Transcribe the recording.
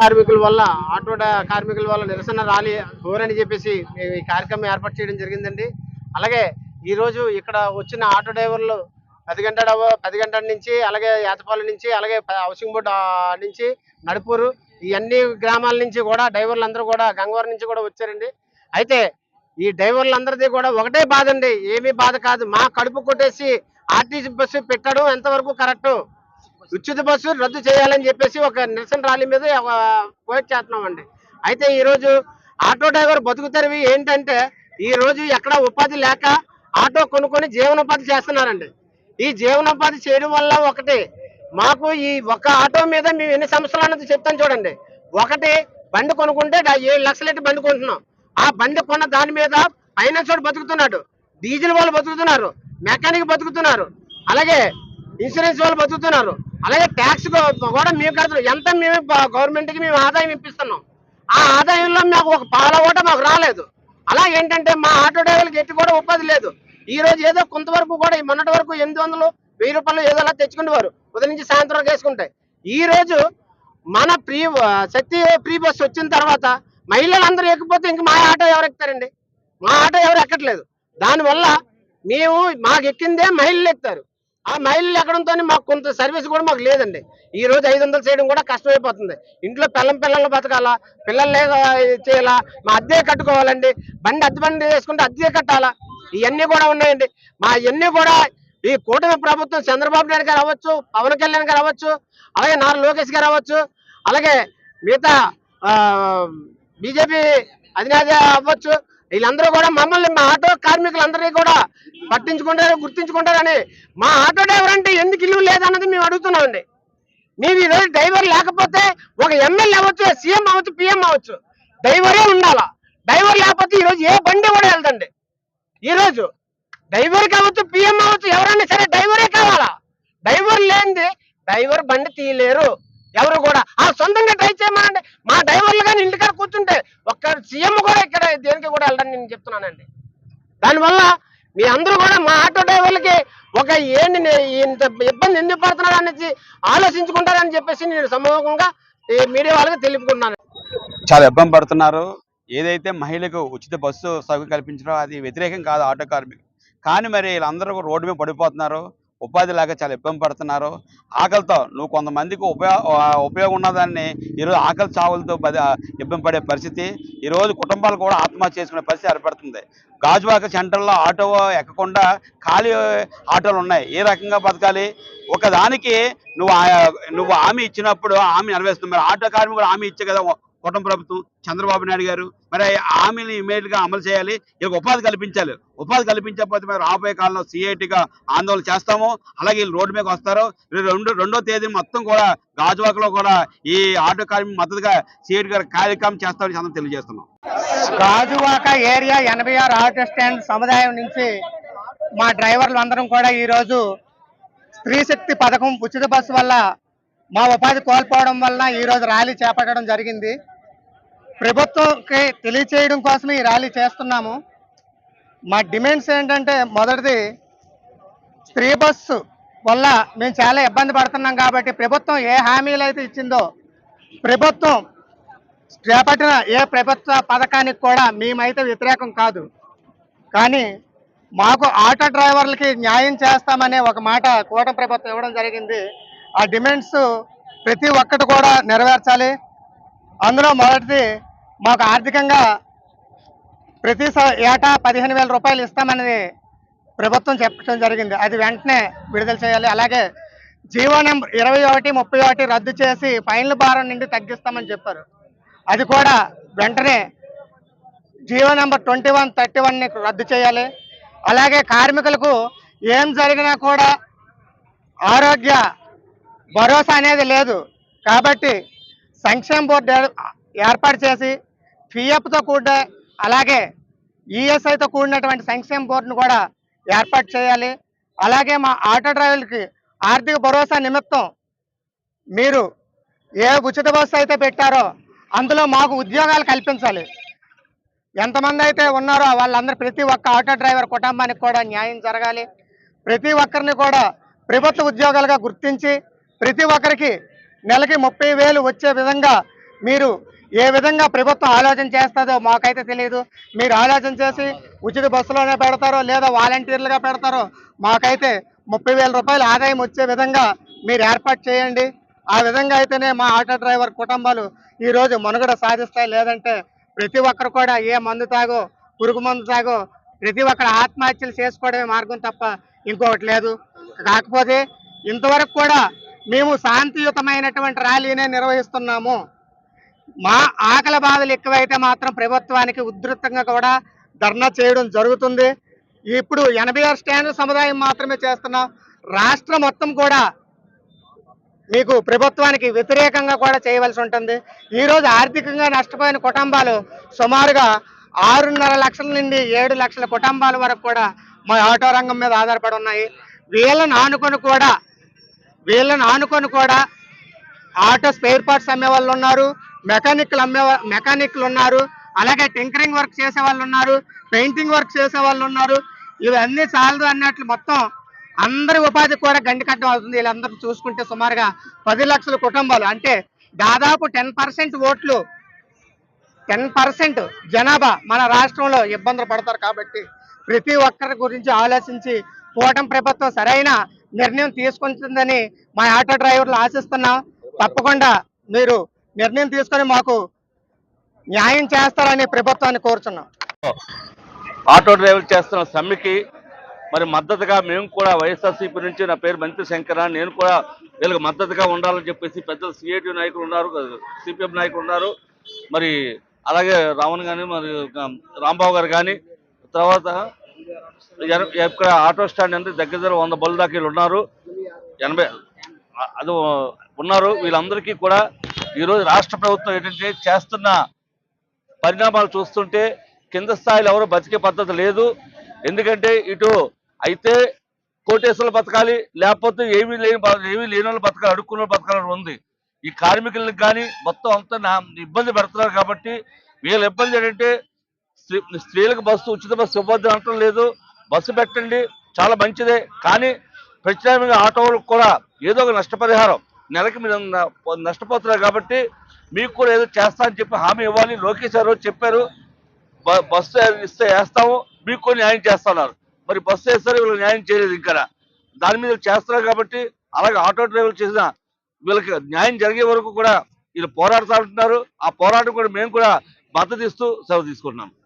కార్మికుల వల్ల ఆటో కార్మికుల వల్ల నిరసన ర్యాలీ హోరని చెప్పేసి మేము ఈ కార్యక్రమం ఏర్పాటు చేయడం జరిగిందండి. అలాగే ఈరోజు ఇక్కడ వచ్చిన ఆటో డ్రైవర్లు పది గంట పది గంటల నుంచి అలాగే యాతపాలెం నుంచి అలాగే హౌసింగ్ బోర్డు నుంచి నడుపూరు. ఈ అన్ని గ్రామాల నుంచి కూడా డ్రైవర్లు అందరూ కూడా గంగవరం నుంచి కూడా వచ్చారండి. అయితే ఈ డ్రైవర్లందరిది కూడా ఒకటే బాధ అండి. ఏమీ బాధ కాదు. మా కడుపు కొట్టేసి ఆర్టీసీ బస్సు పెట్టడం ఎంతవరకు కరెక్ట్? ఉచిత బస్సు రద్దు చేయాలని చెప్పేసి ఒక నిరసన ర్యాలీ మీద పోయిట్ చేస్తున్నామండి. అయితే ఈరోజు ఆటో డ్రైవర్ బతుకుతరివి ఏంటంటే ఈ రోజు ఎక్కడ ఉపాధి లేక ఆటో కొనుక్కొని జీవనోపాధి చేస్తున్నారండి. ఈ జీవనోపాధి చేయడం వల్ల ఒకటి మాకు ఈ ఒక ఆటో మీద మేము ఎన్ని సమస్యలు అన్నది చెప్తాను చూడండి. ఒకటి బండి కొనుక్కుంటే ఏడు లక్షలెట్టి బండి కొంటున్నాం. ఆ బండి కొన్న దాని మీద ఫైనాన్స్ వాడు బతుకుతున్నాడు. డీజిల్ వాళ్ళు బతుకుతున్నారు. మెకానిక్ బతుకుతున్నారు. అలాగే ఇన్సూరెన్స్ వాళ్ళు బతుకుతున్నారు. అలాగే ట్యాక్స్ కూడా మేము కడుతున్నాం ఎంత మేము గవర్నమెంట్కి మేము ఆదాయం ఇప్పిస్తున్నాం. ఆ ఆదాయంలో మాకు ఒక పాల కూడా మాకు రాలేదు. అలా ఏంటంటే మా ఆటో డ్రైవర్లకి ఎట్టి కూడా ఉపాధి లేదు. ఈ రోజు ఏదో కొంతవరకు కూడా మొన్నటి వరకు ఎనిమిది వందలు వెయ్యి రూపాయలు ఏదో అలా తెచ్చుకునేవారు ఉదయం నుంచి సాయంత్రం వేసుకుంటాయి. ఈ రోజు మన ప్రీ శక్తి ప్రీ బస్ వచ్చిన తర్వాత మహిళలందరూ ఎక్కిపోతే ఇంక మా ఆటో ఎవరు ఎక్కుతారండి? మా ఆటో ఎవరు ఎక్కట్లేదు. దానివల్ల మేము మాకు ఎక్కిందే మహిళలు ఎక్కుతారు. ఆ మహిళలు ఎక్కడంతో మాకు కొంత సర్వీస్ కూడా మాకు లేదండి. ఈ రోజు ఐదు వందలు చేయడం కూడా కష్టమైపోతుంది. ఇంట్లో పిల్లం పిల్లలు బతకాలా? పిల్లలు చేయాలా? మా అద్దె కట్టుకోవాలండి. బండి అద్దె బండి వేసుకుంటే అద్దె కట్టాలా? ఇవన్నీ కూడా ఉన్నాయండి. మా ఇవన్నీ కూడా ఈ కూటమి ప్రభుత్వం చంద్రబాబు నాయుడు గారు అవ్వచ్చు పవన్ కళ్యాణ్ గారు అవ్వచ్చు అలాగే నారా లోకేష్ గారు అవ్వచ్చు అలాగే మిగతా బీజేపీ అధినేత అవ్వచ్చు వీళ్ళందరూ కూడా మమ్మల్ని మా ఆటో కార్మికులందరినీ కూడా పట్టించుకుంటారు గుర్తించుకుంటారని మా ఆటో డ్రైవర్ అంటే ఎందుకు ఇల్లు లేదన్నది మేము అడుగుతున్నామండి మేము ఈరోజు డ్రైవర్ లేకపోతే ఒక ఎమ్మెల్యే అవ్వచ్చు సీఎం అవ్వచ్చు పిఎం అవ్వచ్చు డ్రైవరే ఉండాలా? డ్రైవర్ లేకపోతే ఈరోజు ఏ బండి కూడా వెళ్తండి ఈరోజు డ్రైవర్ కావచ్చు పిఎం అవ్వచ్చు ఎవరైనా సరే డ్రైవరే కావాలా? డ్రైవర్ లేనిది డ్రైవర్ బండి తీయలేరు. ఎవరు కూడా? ఆ సొంతంగా ట్రై చేయమనండి. మా డ్రైవర్లు కానీ ఇంటికాడ కూర్చుంటే ఒక్క సీఎం కూడా ఇక్కడ దేనికి కూడా వెళ్ళడానికి నేను చెప్తున్నానండి. దానివల్ల మీ అందరూ కూడా మా ఆటో డ్రైవర్లకి ఒక ఏంటి ఇంత ఇబ్బంది ఎందుకు పడుతున్నాడు అనేసి ఆలోచించుకుంటారని చెప్పేసి నేను సమూహంగా ఈ మీడియా వాళ్ళకి తెలుపుకుంటున్నాను. చాలా ఇబ్బంది పడుతున్నారు. ఏదైతే మహిళకు ఉచిత బస్సు సౌకర్యం కల్పించడం అది వ్యతిరేకం కాదు ఆటో కార్మికులు. కానీ మరి వీళ్ళందరూ కూడా రోడ్డు మీద పడిపోతున్నారు. ఉపాధి లేక చాలా ఇబ్బంది పడుతున్నారు. ఆకలితో నువ్వు కొంతమందికి ఉపయోగ ఉపయోగం ఉన్నదాన్ని ఈరోజు ఆకలి చావులతో ఇబ్బంది పడే పరిస్థితి. ఈరోజు కుటుంబాలు కూడా ఆత్మహత్య చేసుకునే పరిస్థితి ఏర్పడుతుంది. గాజువాక సెంటర్లో ఆటో ఎక్కకుండా ఖాళీ ఆటోలు ఉన్నాయి ఏ రకంగా బతకాలి? ఒకదానికి నువ్వు నువ్వు హామీ ఇచ్చినప్పుడు హామీ నెరవేరుస్తుంది. మరి ఆటో కార్మికులు హామీ ఇచ్చే కదా కుటుంబ ప్రభుత్వం చంద్రబాబు నాయుడు గారు మరి హామీని ఇమీడియట్గా అమలు చేయాలి. వీళ్ళకి ఉపాధి కల్పించాలి. ఉపాధి కల్పించకపోతే మేము రాబోయే కాలంలో సిఐటిగా ఆందోళన చేస్తాము. అలాగే వీళ్ళు రోడ్డు మీద వస్తారు. రెండు రెండో తేదీ మొత్తం కూడా గాజువాకలో కూడా ఈ ఆటో కార్మిక మద్దతుగా సిఐటి గారు కార్యక్రమం చేస్తామని అందరం తెలియజేస్తున్నాం. గాజువాక ఏరియా ఎనభై ఆరు ఆటో స్టాండ్ సముదాయం నుంచి మా డ్రైవర్లు అందరం కూడా ఈరోజు స్త్రీ శక్తి పథకం ఉచిత బస్సు వల్ల మా ఉపాధి కోల్పోవడం వలన ఈరోజు ర్యాలీ చేపట్టడం జరిగింది. ప్రభుత్వంకి తెలియచేయడం కోసమే ఈ ర్యాలీ చేస్తున్నాము. మా డిమాండ్స్ ఏంటంటే మొదటిది స్త్రీ బస్సు వల్ల మేము చాలా ఇబ్బంది పడుతున్నాం కాబట్టి ప్రభుత్వం ఏ హామీలు అయితే ఇచ్చిందో ప్రభుత్వం చేపట్టిన ఏ ప్రభుత్వ పథకానికి కూడా మేమైతే వ్యతిరేకం కాదు. కానీ మాకు ఆటో డ్రైవర్లకి న్యాయం చేస్తామనే ఒక మాట కూటమి ప్రభుత్వం ఇవ్వడం జరిగింది. ఆ డిమాండ్స్ ప్రతి ఒక్కటి కూడా నెరవేర్చాలి. అందులో మొదటిది మాకు ఆర్థికంగా ప్రతి ఏటా పదిహేను వేల రూపాయలు ఇస్తామనేది ప్రభుత్వం చెప్పడం జరిగింది. అది వెంటనే విడుదల చేయాలి. అలాగే జీవో నెంబర్ ఇరవై ఒకటి ముప్పై ఒకటి రద్దు చేసి ఫైన్ల భారం నుండి తగ్గిస్తామని చెప్పారు. అది కూడా వెంటనే GO number twenty one thirty వన్ని రద్దు చేయాలి. అలాగే కార్మికులకు ఏం జరిగినా కూడా ఆరోగ్య భరోసా అనేది లేదు. కాబట్టి సంక్షేమ బోర్డు ఏర్పాటు చేసి పిఎఫ్తో కూడిన అలాగే ఈఎస్ఐతో కూడినటువంటి సంక్షేమ బోర్డును కూడా ఏర్పాటు చేయాలి. అలాగే మా ఆటో డ్రైవర్లకి ఆర్థిక భరోసా నిమిత్తం మీరు ఏ ఉచిత బస్సు అయితే పెట్టారో అందులో మాకు ఉద్యోగాలు కల్పించాలి. ఎంతమంది అయితే ఉన్నారో వాళ్ళందరూ ప్రతి ఒక్క ఆటో డ్రైవర్ కుటుంబానికి కూడా న్యాయం జరగాలి. ప్రతి ఒక్కరిని కూడా ప్రభుత్వ ఉద్యోగాలుగా గుర్తించి ప్రతి ఒక్కరికి నెలకి ముప్పై వేలు వచ్చే విధంగా మీరు ఏ విధంగా ప్రభుత్వం ఆలోచన చేస్తుందో మాకైతే తెలియదు. మీరు ఆలోచన చేసి ఉచిత బస్సులోనే పెడతారో లేదా వాలంటీర్లుగా పెడతారో మాకైతే ముప్పై వేల రూపాయలు ఆదాయం వచ్చే విధంగా మీరు ఏర్పాటు చేయండి. ఆ విధంగా అయితేనే మా ఆటో డ్రైవర్ కుటుంబాలు ఈరోజు మనుగడ సాధిస్తాయి. లేదంటే ప్రతి ఒక్కరు కూడా ఏ మందు తాగో పురుగు మందు తాగో ప్రతి ఒక్కరు ఆత్మహత్యలు చేసుకోవడమే మార్గం తప్ప ఇంకొకటి లేదు. కాకపోతే ఇంతవరకు కూడా మేము శాంతియుతమైనటువంటి ర్యాలీనే నిర్వహిస్తున్నాము. మా ఆకలి బాధలు ఎక్కువైతే మాత్రం ప్రభుత్వానికి ఉధృతంగా కూడా ధర్నా చేయడం జరుగుతుంది. ఇప్పుడు ఎనభై ఆరు స్టాండ్ సముదాయం మాత్రమే చేస్తున్నాం రాష్ట్రం మొత్తం కూడా మీకు ప్రభుత్వానికి వ్యతిరేకంగా కూడా చేయవలసి ఉంటుంది. ఈరోజు ఆర్థికంగా నష్టపోయిన కుటుంబాలు సుమారుగా ఆరున్నర లక్షల నుండి ఏడు లక్షల కుటుంబాల వరకు కూడా మా ఆటో రంగం మీద ఆధారపడి ఉన్నాయి. వీళ్ళని ఆనుకొని కూడా వీళ్ళని ఆనుకొని కూడా ఆటో స్పేర్ పార్ట్స్ అమ్మే వాళ్ళు ఉన్నారు మెకానిక్లు అమ్మే మెకానిక్లు ఉన్నారు అలాగే టింకరింగ్ వర్క్ చేసే వాళ్ళు ఉన్నారు పెయింటింగ్ వర్క్ చేసే వాళ్ళు ఉన్నారు. ఇవన్నీ చాలదు అన్నట్లు మొత్తం అందరి ఉపాధి కూడా గండికట్టం అవుతుంది. వీళ్ళందరూ చూసుకుంటే సుమారుగా పది లక్షల కుటుంబాలు. అంటే దాదాపు టెన్ పర్సెంట్ ఓట్లు టెన్ పర్సెంట్ జనాభా మన రాష్ట్రంలో ఇబ్బందులు పడతారు కాబట్టి ప్రతి ఒక్కరి గురించి ఆలోచించి కూటమి ప్రభుత్వం సరైన నిర్ణయం తీసుకుంటుందని మా ఆటో డ్రైవర్లు ఆశిస్తున్నాం. తప్పకుండా మీరు నిర్ణయం తీసుకొని మాకు న్యాయం చేస్తారని ప్రభుత్వాన్ని కోరుచున్నాం. ఆటో డ్రైవర్ చేస్తున్న సమ్మెకి మరి మద్దతుగా మేము కూడా వైఎస్ఆర్సీపీ నుంచి నా పేరు మంత్రి శంకర నేను కూడా వీళ్ళకి మద్దతుగా ఉండాలని చెప్పేసి పెద్ద సిఐటి నాయకులు ఉన్నారు సిపిఎం నాయకులు ఉన్నారు. మరి అలాగే రావణ్ కానీ మరి రాంబాబు గారు కానీ తర్వాత ఇక్కడ ఆటో స్టాండ్ అంటే దగ్గర దగ్గర వంద బళ్ళు దాకా వీళ్ళు ఉన్నారు. ఎనభై అది ఉన్నారు. వీళ్ళందరికీ కూడా ఈరోజు రాష్ట్ర ప్రభుత్వం ఏంటంటే చేస్తున్న పరిణామాలు చూస్తుంటే కింద స్థాయిలో ఎవరు బతికే పద్ధతి లేదు. ఎందుకంటే ఇటు అయితే కోటేశ్వరులు బతకాలి లేకపోతే ఏమీ లేని ఏమీ లేని వాళ్ళు బతకాలి అడుక్కున్న వాళ్ళు బతకాలని ఉంది. ఈ కార్మికులకు కానీ మొత్తం అంతా ఇబ్బంది పెడుతున్నారు కాబట్టి వీళ్ళ ఇబ్బంది ఏంటంటే స్త్రీ స్త్రీలకు బస్సు ఉచిత బస్సు ఇవ్వద్దు అనటం లేదు. బస్సు పెట్టండి చాలా మంచిదే. కానీ ప్రత్యేకంగా ఆటోలకు కూడా ఏదో ఒక నష్టపరిహారం నెలకి మీరు నష్టపోతున్నారు కాబట్టి మీకు కూడా ఏదో చేస్తా అని చెప్పి హామీ ఇవ్వాలి. లోకేష్ గారు చెప్పారు బ- బస్సు ఇస్తే వేస్తాము మీకు కూడా న్యాయం చేస్తున్నారు మరి బస్సు వేస్తారు వీళ్ళు న్యాయం చేయలేదు ఇంకా. దాని మీద చేస్తున్నారు కాబట్టి అలాగే ఆటో డ్రైవర్లు చేసిన వీళ్ళకి న్యాయం జరిగే వరకు కూడా వీళ్ళు పోరాడుతూ ఉంటున్నారు. ఆ పోరాటం కూడా మేము కూడా మద్దతు ఇస్తూ సెలవు తీసుకుంటున్నాం.